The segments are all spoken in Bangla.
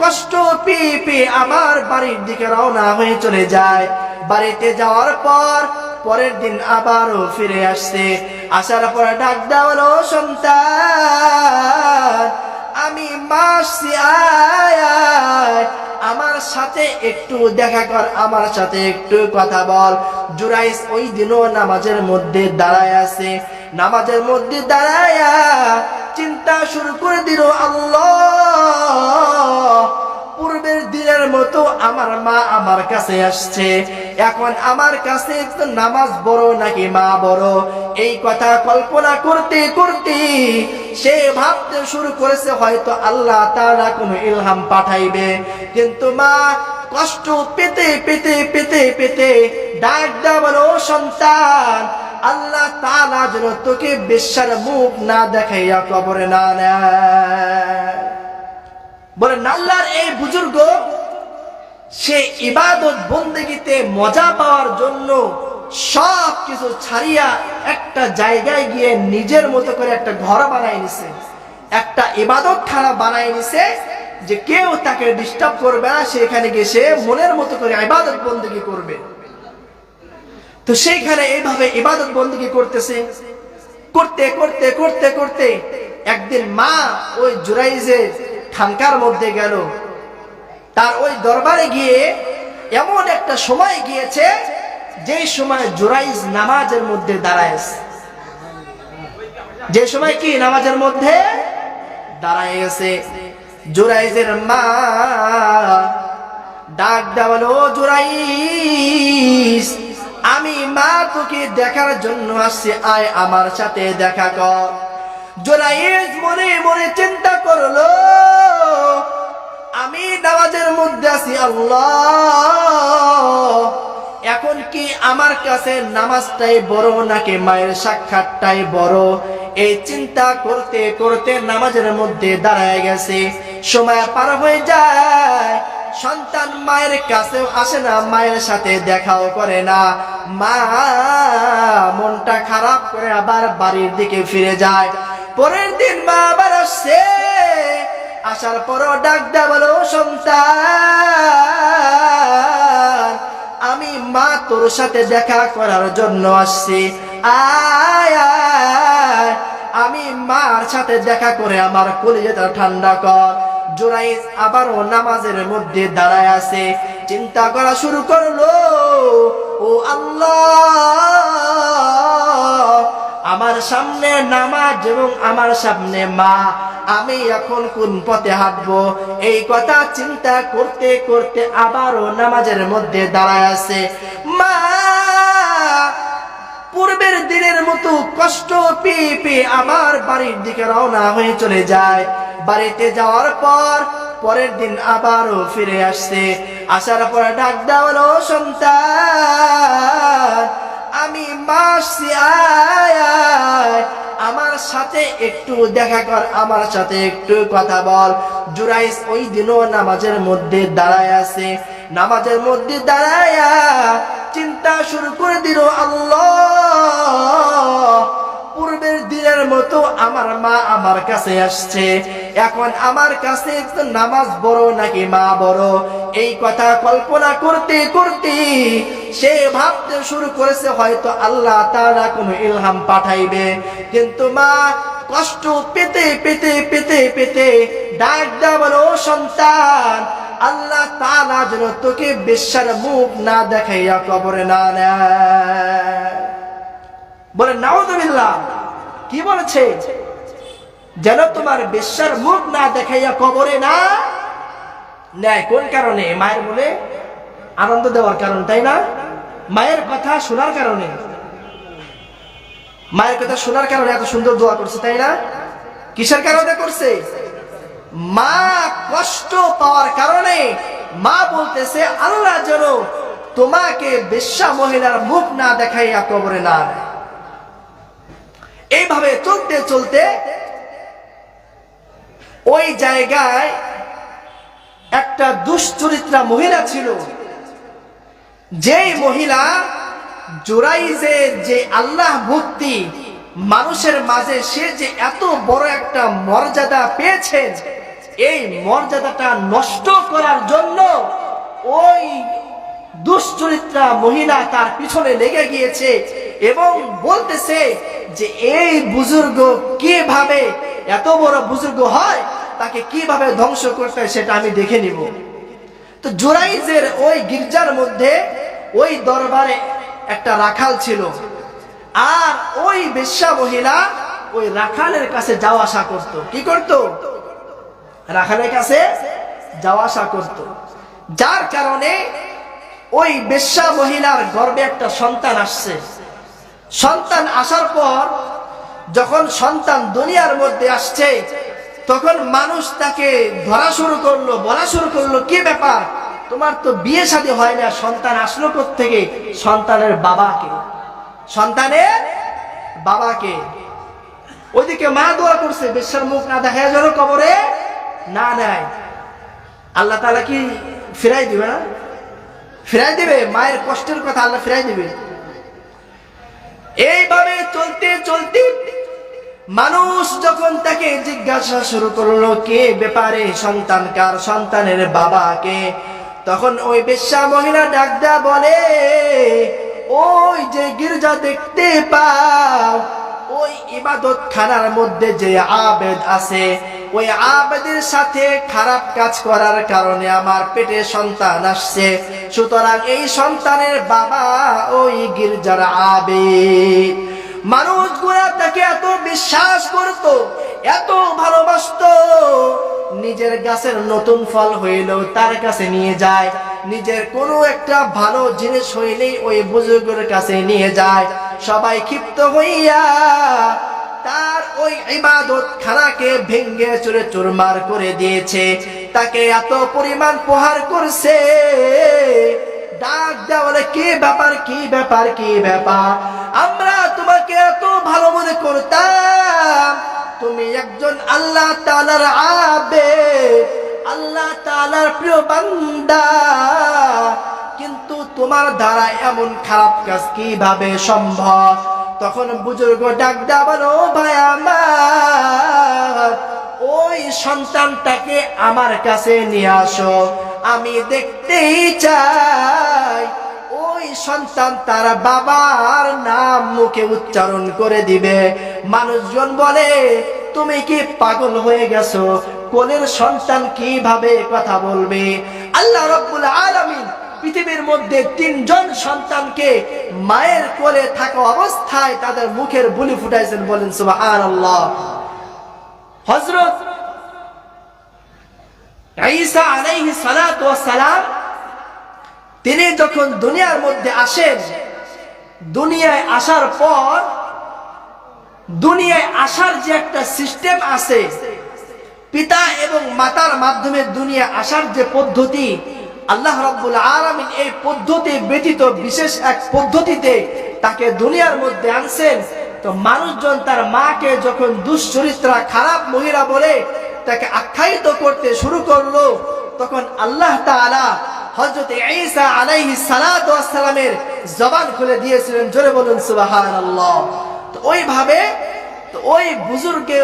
কষ্ট পেয়ে পেয়ে আবার বাড়ির দিকে রওনা হয়ে চলে যায়। বাড়িতে যাওয়ার পর পরের দিন আবারও ফিরে আসছে। আসার পর ডাক দেওয়ালো সন্তান, আমি মাসি আয়। আমার সাথে একটু দেখা কর, আমার সাথে একটু কথা বল। জুরাইস ওই দিনও নামাজের মধ্যে দাঁড়ায় আছে। নামাজের মধ্যে দাঁড়ায়া চিন্তা শুরু করে দিল, আল্লাহ, পূর্বের দিনের মতো আমার মা আমার কাছে আসছে। এখন আমার কাছে নামাজ বড় নাকি মা বড় এই কথা কল্পনা করতে করতে সে ভাবতে শুরু করেছে, হয়তো আল্লাহ তারা কোনো ইলহাম পাঠাইবে। কিন্তু মা কষ্ট পেতে পেতে পেতে পেতে ডাক দেওয়ার সন্তান আল্লাহ তালা যেন তোকে বেশ্যার মুখ না দেখাইয়া কবরে না বলে নাল্লার এই বুজুর্গ, সে ইবাদত বন্দেগিতে মজা পাওয়ার জন্য সব কিছু ছাড়িয়া একটা জায়গায় গিয়ে নিজের মতো করে একটা ঘর বানাই নিছে, একটা ইবাদত খানা বানাই নিছে যে কেউ তাকে ডিস্টার্ব করবে না, সেখানে গিয়ে সে মনের মতো করে ইবাদত বন্দেগি করবে। তো সেইখানে এইভাবে ইবাদত বন্দেগি করতেছে। করতে করতে করতে করতে একদিন মা ওই জুরাইজের খানকার মধ্যে গেল। তার ওই দরবারে গিয়ে এমন একটা সময় গিয়েছে যে সময় জুরাইজ নামাজের মধ্যে দাঁড়ায় যে সময় কি নামাজের মধ্যে দাঁড়ায় গেছে জুরাইজের মা ডাক দেওয়ালো জুরাইজ আমি মা তোকে দেখার জন্য আসছি। আয় আমার সাথে দেখা কর। জোরাইজ মনে মনে চিন্তা করল, আমি নামাজের মধ্যে আছি, আল্লাহ। এখন কি আমার কাছে নামাজটাই বড় নাকি মায়ের সাক্ষাৎটাই বড়? এই চিন্তা করতে করতে নামাজের মধ্যে দাঁড়ায় গেছে। সময় পার হয়ে যায় সন্তান মায়ের কাছে আসে না, মায়ের সাথে দেখাও করে না। মা মনটা খারাপ করে আবার বাড়ির দিকে ফিরে যায়। পরের দিন মা আবার আসছে। আসার পরও ডাক দেয়া বলো, সন্তান, আমি মা তোর সাথে দেখা করার জন্য আসছি। আয়, আমি মার সাথে দেখা করে আমার কলিজাটা ঠান্ডা কর। জোরাইজ আবারও নামাজের মধ্যে দাঁড়ায় আছে। চিন্তা করা শুরু করল, ও আল্লাহ, আমার সামনে নামাজ এবং আমার সামনে মা, আমি এখন কোন পথে হাঁটবো? এই কথা চিন্তা করতে করতে আবারও নামাজের মধ্যে দাঁড়ায় আছে। মা, পূর্বের দিনের মতো কষ্ট পেয়ে পেয়ে আমার বাড়ির দিকে রওনা হয়ে চলে যায়। বাড়িতে যাওয়ার পর পরের দিন আবারও ফিরে আসছে। আসার পর ডাক দেওয়ালো সন্তান, আমি মাসি আয়। আমার সাথে একটু দেখা কর, আমার সাথে একটু কথা বল। জুরাইস ওই দিনও নামাজের মধ্যে দাঁড়ায় আছে। নামাজের মধ্যে দাঁড়ায়া চিন্তা শুরু করে দিল, আল্লাহ দিনের মতো আমার মা আমার কাছে আসছে। এখন আমার কাছে নামাজ বড় নাকি মা বড় এই কথা কল্পনা করতে করতে সে ভাবতে শুরু করেছে, হয়তো আল্লাহ তারা কোনো ইলহাম পাঠাইবে। কিন্তু মা কষ্ট পেতে পেতে পেতে পেতে ডাক দেওয়ার ও সন্তান, আল্লাহ তালা যেন তোকে বেশ্যার মুখ না দেখাইয়া কবরে না নেয়। বলে নাও নাউদুবিল্লাহ কি বলেছে? যেন তোমার বেশ্যার মুখ না দেখাইয়া কবরে না নেয়। কোন কারণে? মায়ের বলে আনন্দ দেওয়ার কারণ, তাই না? মায়ের কথা শোনার কারণে। মায়ের কথা শোনার কারণে এত সুন্দর দোয়া করছে, তাই না? কিসের কারণে করছে? মা কষ্ট পাওয়ার কারণে মা বলতেছে, আল্লাহ যেন তোমাকে বেশ্যা মহিলার মুখ না দেখাইয়া কবরে না। এইভাবে চলতে চলতে ওই জায়গায় একটা দুশ্চরিত্রা মহিলা ছিল। যেই মহিলা জোরাইজের যে আল্লাহ ভক্তি মানুষের মাঝে সে যে এত বড় একটা মর্যাদা পেয়েছেন এই মর্যাদাটা নষ্ট করার জন্য ওই দুশ্চরিত্রা মহিলা তার পিছনে লেগে গিয়েছে। এবং বলতেছে যে, এই বুজুর্গ কীভাবে এত বড় বুজুর্গ হয়, তাকে কীভাবে ধ্বংস করতে সেটা আমি দেখে নিব। তো জোরাইজের ওই গির্জার মধ্যে ওই দরবারে একটা রাখাল ছিল। আর ওই বেশ্যা মহিলা ওই রাখালের কাছে যাওয়া আসা করত। কি করত? রাখালের কাছে যাওয়া আসা করত। যার কারণে ওই বেশ্যা মহিলার গর্বে একটা সন্তান আসছে। সন্তান আসার পর যখন সন্তান দুনিয়ার মধ্যে আসছে, তখন মানুষ তাকে ধরা শুরু করল, বলা শুরু করল, কি ব্যাপার? তোমার তো বিয়ে শাদী হয় না, সন্তান আসলো থেকে সন্তানের বাবাকে। সন্তানের বাবাকে। ওইদিকে মা দোয়া করছে বিশ্বের মুখ না দেখা যেন কবরে না নেয়। আল্লাহ তালা কি ফিরাই দিবে না? ফিরাই দিবে? মায়ের কষ্টের কথা আল্লাহ ফিরাই দিবে? এইভাবে চলতে চলতে মানুষ যখন তাকে জিজ্ঞাসা শুরু করল, কে ব্যাপারে সন্তান? কার সন্তানের বাবাকে তখন ওই বেশ্যা মহিলা ডাকদা বলে, ওই যে গির্জা দেখতে পাও, ওই ইবাদত খানার মধ্যে যে আবেদ আছে ওই আবেদের সাথে খারাপ কাজ করার কারণে আমার পেটে সন্তান আসছে। সুতরাং এই সন্তানের বাবা ওই গির্জার আবেদ। মানুষগুলা তাকে এত বিশ্বাস করত, এত ভালোবাসত, নিজের গাছের নতুন ফল হইলেও তার কাছে নিয়ে যায়। নিজের কোনো একটা ভালো জিনিস হইলেই ওই বুজুর্গের কাছে নিয়ে যায়। সবাই ক্ষিপ্ত হইয়া তার ওই ইবাদত খানাকে ভেঙ্গে চুরে চুরমার করে দিয়েছে। তাকে এত পরিমাণ প্রহার করছে। ডাক দেওয়ালে কি ব্যাপার কি ব্যাপার কি ব্যাপার? আমরা তোমাকে এত ভালো মনে করতাম। তুমি একজন আল্লাহ তালার আবে আল্লাহ তালার প্রিয় বান্দা। কিন্তু তোমার দ্বারা এমন খারাপ কাজ কীভাবে সম্ভব? তখন বুজুর্গ ডাক দেওয়ালো ভাই আমার, ওই সন্তানটাকে আমার কাছে নিয়ে আসো। আমি দেখতেই চাই, ওই সন্তান তার বাবার নাম মুখে উচ্চারণ করে দিবে। মানুষজন বলে, তুমি কি পাগল হয়ে গেছো? কোলের সন্তান কীভাবে কথা বলবে? আল্লাহ রব্বুল আলামিন পৃথিবীর মধ্যে তিনজন সন্তানকে মায়ের কোলে থাকা অবস্থায় তাদের মুখের বুলি ফুটাইছেন বলেন আলাইহিস সালাতু সালাম তিনি যখন দুনিয়ার মধ্যে আসেন, দুনিয়ায় আসার পর, দুনিয়ায় আসার যে একটা সিস্টেম আছে, পিতা এবং মাতার মাধ্যমে দুনিয়া আসার যে পদ্ধতি আল্লাহ রাব্বুল আলামিন এই পদ্ধতি ব্যতীত বিশেষ এক পদ্ধতিতে তাকে দুনিয়ার মধ্যে আনছেন। তো মানুষজন তার মাকে যখন দুশ্চরিত্রা, খারাপ মহিলা বলে তাকে আখ্যায়িত করতে শুরু করল, তখন আল্লাহ তাআলা হযরত ঈসা ওয়াস সালামের জবান খুলে দিয়েছিলেন, জোরে বলুন সুবহানাল্লাহ। তো ওইভাবে, তো ওই বুজুর্গে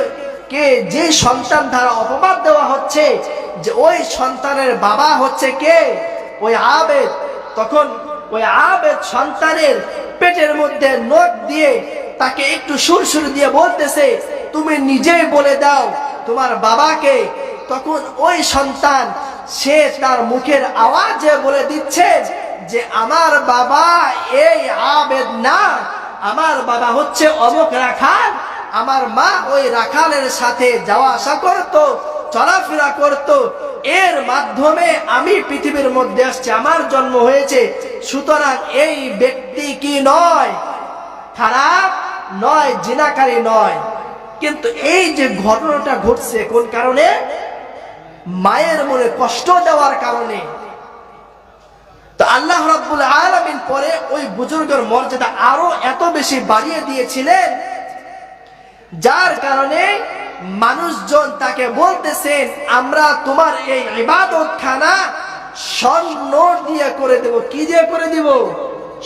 কে যে সন্তান দ্বারা অপবাদ দেওয়া হচ্ছে যে ওই সন্তানের বাবা হচ্ছে কে? ওই আবেদ। তখন ওই আবেদ সন্তানের পেটের মধ্যে নখ দিয়ে তাকে একটু সুরসুর দিয়ে বলতেছে, তুমি নিজেই বলে দাও তোমার বাবাকে। তখন ওই সন্তান, সে তার মুখের আওয়াজে বলে দিচ্ছে যে, আমার বাবা এই আবেদ না। আমার বাবা হচ্ছে অমুক রাখাল। আমার মা ওই রাখালের সাথে যাওয়া আসা করত। চলাফেরা করত। এর মাধ্যমে আমি পৃথিবীর মধ্যে আসছি, আমার জন্ম হয়েছে। সুতরাং এই ব্যক্তি কি নয়? খারাপ নয়, জিনাকারী নয়। কিন্তু এই যে ঘটনাটা ঘটছে, কোন কারণে? মায়ের মনে কষ্ট দেওয়ার কারণে। তো আল্লাহ রাব্বুল আলামিন পরে ওই বুজুর্গের মর্যাদা আরও এত বেশি বাড়িয়ে দিয়েছিলেন, যার কারণে মানুষজন তাকে বলতেছেন, আমরা তোমার এই ইবাদত খানা স্বর্ণ দিয়ে করে দেব। কি দিয়ে করে দিব?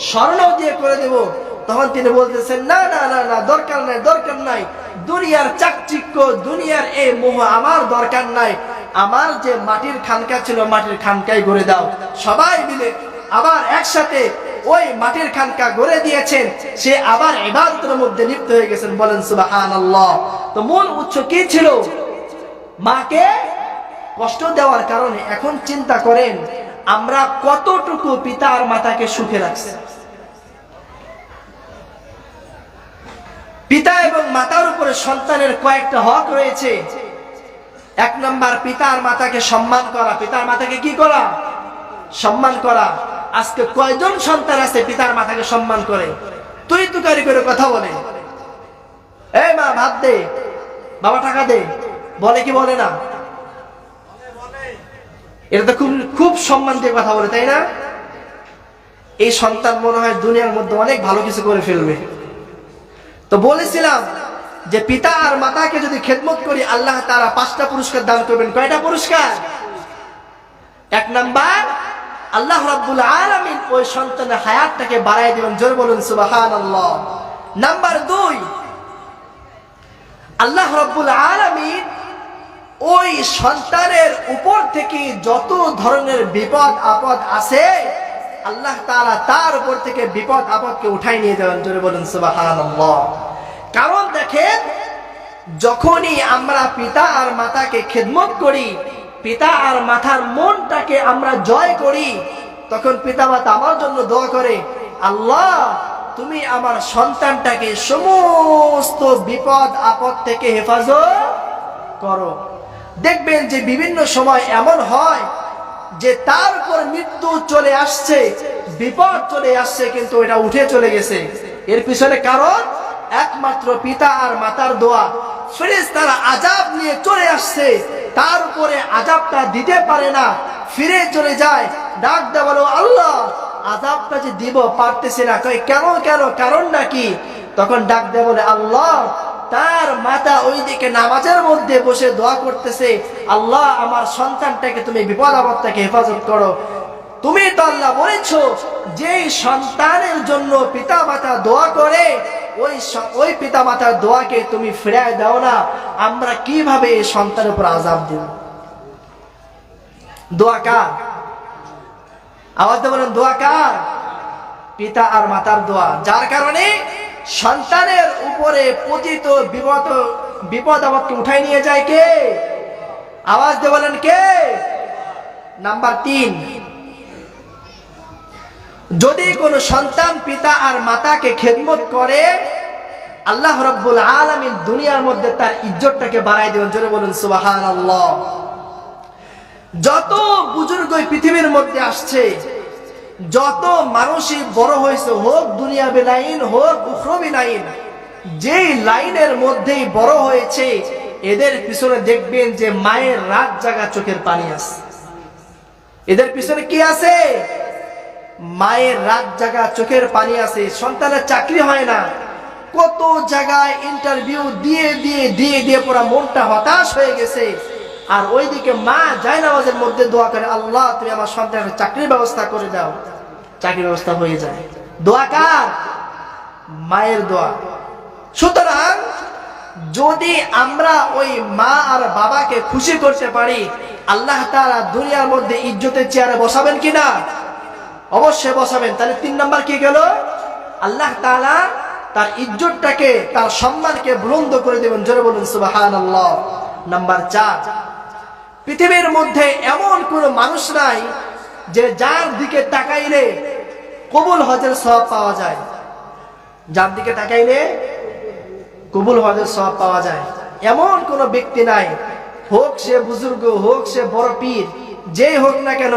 স্বর্ণ দিয়ে করে দেব। তখন তিনি বলতেছেন, না না না না, দরকার নাই দরকার নাই। দুনিয়ার চাকচিক্য, দুনিয়ার এই মোহ আমার দরকার নাই। আমার যে মাটির খানকা ছিল, মাটির খানকাই গড়ে দাও। সবাই মিলে আবার একসাথে ওই মাটির খানকা গড়ে দিয়েছেন। সে আবার ইবাদতের মধ্যে লিপ্ত হয়ে গেছেন। বলেন, সুবহানাল্লাহ। তো মূল উৎস কি ছিল? মাকে কষ্ট দেওয়ার কারণে এখন চিন্তা করেন, আমরা কতটুকু পিতা আর মাতাকে সুখে রাখছি? পিতা এবং মাতার উপরে সন্তানের কয়েকটা হক রয়েছে। এক নম্বর পিতা আর মাতাকে সম্মান করা। পিতার মাতাকে কি করা? সম্মান করা। আজকে কয়জন সন্তান আছে পিতার মাতাকে সম্মান করে? তুই তুকারি করে কথা বলে। এই মা, ভাত দে। বাবা টাকা দে। বলে কি বলে না? এটা তো খুব খুব সম্মান দিয়ে কথা বলে, তাই না? এই সন্তান মনে হয় দুনিয়ার মধ্যে অনেক ভালো কিছু করে ফেলবে। তো বলেছিলাম যে পিতা আর মাতাকে যদি খেদমত করি, আল্লাহ তারা পাঁচটা পুরস্কার দান করবেন। কয়টা পুরস্কার? এক নাম্বার আল্লাহ রাব্বুল আলামিন ওই সন্তানের হায়াতটাকে বাড়াই দিবেন, জোর বলুন, সুবহানাল্লাহ। নাম্বার দুই, আল্লাহ রাব্বুল আলামিন ওই সন্তানের উপর থেকে যত ধরনের বিপদ আপদ আছে, আল্লাহ তাআলা তার উপর থেকে বিপদ আপদকে উঠাই নিয়ে যাবেন, জোরে বলুন, সুবহানাল্লাহ। কারণ দেখেন, যখনই আমরা পিতা আর মাতাকে খেদমত করি পিতা আর মাথার মনটাকে আমরা জয় করি, তখন পিতা মাতা আমার জন্য দোয়া করে, আল্লাহ, তুমি আমার সন্তানটাকে সমস্ত বিপদ, আপদ থেকে হেফাজত করো। দেখবেন যে বিভিন্ন সময় এমন হয় যে তার উপর মৃত্যু চলে আসছে, বিপদ চলে আসছে, কিন্তু এটা উঠে চলে গেছে। এর পিছনে কারণ একমাত্র পিতা আর মাতার দোয়া। ফিরেজ তারা আজাব নিয়ে চলে আসছে। তার উপরে আজাবটা দিতে পারে না। ফিরে চলে যায়, ডাক দে বলো, আল্লাহ আজাবটা যে দিব পারতেছে না। কই কেন কেন, কারণ নাকি? তখন ডাক দে বলে, আল্লাহ, তার মাতা ওইদিকে নামাজের মধ্যে বসে দোয়া করতেছে। আল্লাহ, আমার সন্তানটাকে তুমি বিপদ আপদ থেকে হেফাজত করো। তুমি তো আল্লাহ বলেছ যে সন্তানের জন্য পিতা মাতা দোয়া করে, ওই ওই পিতা মাতার দোয়াকে তুমি ফিরায় দাও না, আমরা কীভাবে এই সন্তানের উপর আজাব দেব? দোয়া কার? আওয়াজ বলেন, দোয়া কার? পিতা আর মাতার দোয়া। যার কারণে সন্তানের উপরে পতিত বিপদ বিপদ আপদকে উঠাই নিয়ে যায় কে? আওয়াজ দিয়ে বলেন কে? নাম্বার তিন। যদি কোনো সন্তান পিতা আর মাতাকে খেদমত করে, আল্লাহ রব্বুল আলমিন দুনিয়ার মধ্যে তার ইজ্জতটাকে বাড়াই দেবেন। জোরে বলুন সুবাহান আল্লাহ যত বুজুর্গ পৃথিবীর মধ্যে আসছে, যত মানুষই বড় হয়েছে হোক দুনিয়া লাইন হোক, উখরবি লাইন, যেই লাইনের মধ্যেই বড় হয়েছে, এদের পিছনে দেখবেন যে মায়ের রাত জাগা চোখের পানি আছে। এদের পিছনে কি আছে? মায়ের রাত জাগা চোখের পানি আছে, সন্তানের চাকরি হয় না। কত জায়গায় ইন্টারভিউ দিয়ে দিয়ে দিয়ে দিয়ে পুরো মনটা হতাশ হয়ে গেছে। আর ওইদিকে মা জায়নামাজের মধ্যে দোয়া করে, আল্লাহ, তুমি আমার সন্তানের চাকরির ব্যবস্থা করে দাও। চাকরির ব্যবস্থা হয়ে যায়। দোয়া কার? মায়ের দোয়া। সুতরাং যদি আমরা ওই মা আর বাবাকে খুশি করতে পারি, আল্লাহ তাআলা দুনিয়ার মধ্যে ইজ্জতের চেয়ারে বসাবেন কিনা? অবশ্যই বসাবেন। তাহলে তিন নাম্বার কি গেল? আল্লাহ তাআলা তার ইজ্জতটাকে, তার সম্মানকে বুলন্দ করে দেবেন। জোরে বলুন, সুবহানাল্লাহ। নাম্বার চার, পৃথিবীর মধ্যে এমন কোন মানুষ নাই যে যার দিকে তাকাইলে কবুল হজের সব পাওয়া যায়। যার দিকে তাকাইলে কবুল হজের সব পাওয়া যায়। এমন কোন ব্যক্তি নাই, হোক সে বুজুর্গ, হোক সে বড় পীর, যেই হোক না কেন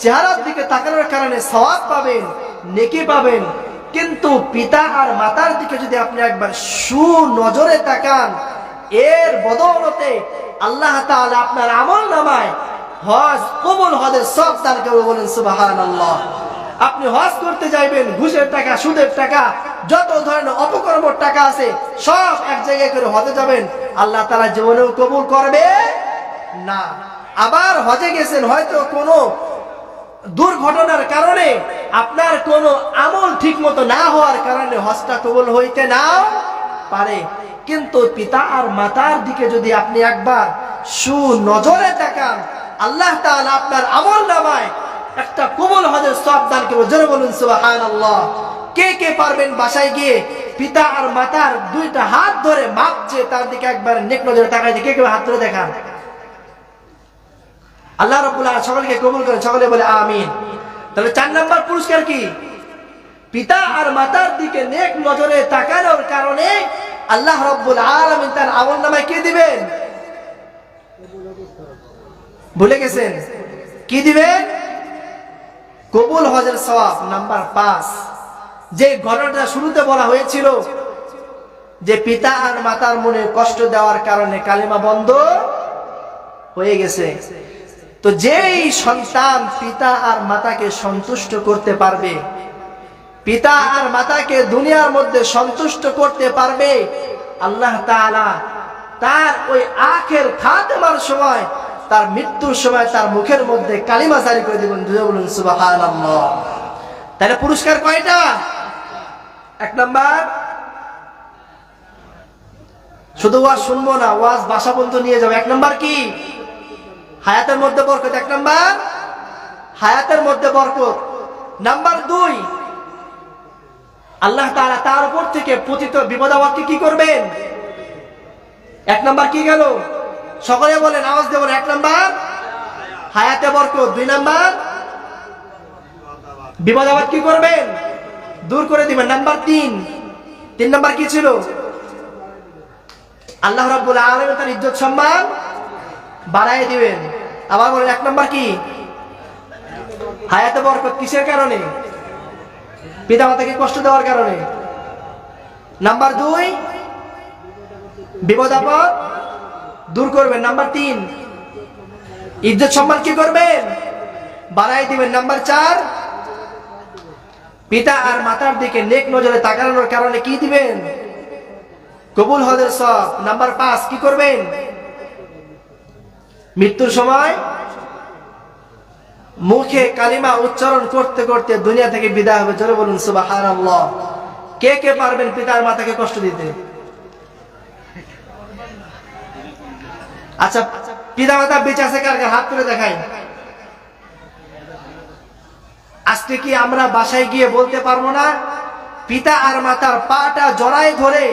চেহারার দিকে তাকানোর কারণে সওয়াব পাবেন, নেকি পাবেন। কিন্তু পিতা আর মাতার দিকে যদি আপনি একবার সুনজরে তাকান, এর বদৌলতে আল্লাহ তাআলা আপনার আমল নামায় হজ কবুল হজের সব দান বলেন সুবহানাল্লাহ। আপনি হজ করতে যাইবেন, ঘুষের টাকা, সুদের টাকা, যত ধরনের অপকর্মর টাকা আছে, সব এক জায়গায় করে হজে যাবেন। আল্লাহ তারা জীবনেও কবুল করবে না। আবার হজে গেছেন, হয়তো কোনো দুর্ঘটনার কারণে আপনার কোনো আমল ঠিক মতো না হওয়ার কারণে হজটা কবুল হইতে না পারে। কিন্তু পিতা আর মাতার দিকে যদি আপনি একবার সুনজরে তাকান, আল্লাহ তাআলা আপনার আমল নামায় একটা কোমল হজের সব দান করব। জোরে বলুন, সুবহানাল্লাহ। কে কে পারবেন বাসায় গিয়ে পিতা আর মাতার দুইটা হাত ধরে মাপছে তার দিকে একবার নেক নজরে তাকাই কে কে হাত ধরে দেখান? আল্লাহ রব্বুল সকলকে কবুল করে সকলে বলে আমিন। তাহলে চার নাম্বার পুরস্কার কি? পিতা আর মাতার দিকে নেক নজরে তাকানোর কারণে আল্লাহ রব্বুল আলামিন তার আমল নামায় কে দিবেন? ভুলে গেছেন? কি দিবেন? কবুল হজের সওয়াব, নাম্বার পাঁচ। যে ঘটনাটা শুরুতে বলা হয়েছিল যে পিতা আর মাতার মনে কষ্ট দেওয়ার কারণে কালিমা বন্ধ হয়ে গেছে। তো যেই সন্তান পিতা আর মাতাকে সন্তুষ্ট করতে পারবে, পিতা আর মাতাকে দুনিয়ার মধ্যে সন্তুষ্ট করতে পারবে, আল্লাহ তাআলা তার ওই আখের খাতেমার সময়, তার মৃত্যুর সময় তার মুখের মধ্যে কালিমা জারি করে দিবেন দুজনে বলুন, সুবহানাল্লাহ। তাহলে পুরস্কার কয়টা? এক নাম্বার, শুধু ওয়াজ শুনব না, ওয়াজ বাসা পর্যন্ত নিয়ে যাব। এক নাম্বার কি? হায়াতের মধ্যে বরকত, এক নাম্বার। হায়াতের মধ্যে বরকত। নাম্বার দুই, আল্লাহ তাআলা তার উপর থেকে পতিত বিপদাবাদকে কি করবেন? এক নাম্বার কি গেল? সকলে বলেন, আওয়াজ দেবেন এক নাম্বার। হায়াতে বরকত। দুই নাম্বার বিপদাবাদ কি করবেন? দূর করে দিবেন। নাম্বার তিন তিন নাম্বার কি ছিল? আল্লাহ রাব্বুল আলামিন তার ইজ্জত সম্মান বাড়াই দিবেন। আবার বলেন, এক নাম্বার কি? হায়াতে বরকত কিসের কারণে? পিতা মাতাকে কষ্ট দেওয়ার কারণে। নাম্বার দুই বিপদ আপদ দূর করবেন। নাম্বার তিন, ইজ্জত সম্মান কি করবেন? বাড়াই দিবেন। নাম্বার চার, পিতা আর মাতার দিকে নেক নজরে তাকানোর কারণে কি দিবেন? কবুল হদের সব। নাম্বার পাঁচ, কি করবেন? মৃত্যুর সময় মুখে কালিমা উচ্চারণ করতে করতে দুনিয়া থেকে বিদায় হবে। জোরে বলুন, সুবহানাল্লাহ। কে কে পারবেন পিতার মাতাকে কষ্ট দিতে? আচ্ছা পিতা মাতা বেঁচে আছে কার হাত তুলে দেখাই। আজকে কি আমরা বাসায় গিয়ে বলতে পারব না? পিতা আর মাতার পাটা জড়ায় ধরে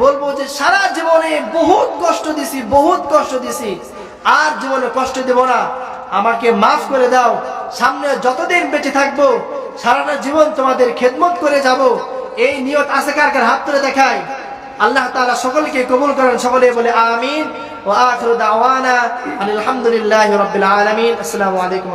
বলব যে সারা জীবনে বহুত কষ্ট দিছি, বহুত কষ্ট দিছি। আর জীবনে কষ্ট দেব না। আমাকে মাফ করে দাও। সামনে যতদিন বেঁচে থাকব, সারাটা জীবন তোমাদের খেদমত করে যাব। এই নিয়ত আছে কার হাত ধরে দেখায় আল্লাহ তারা সকলকে কবুল করেন সকলে বলে আমিন। ও আখিরু দাওয়ানা আলহামদুলিল্লাহি রাব্বিল আলামিন। আসসালামু আলাইকুম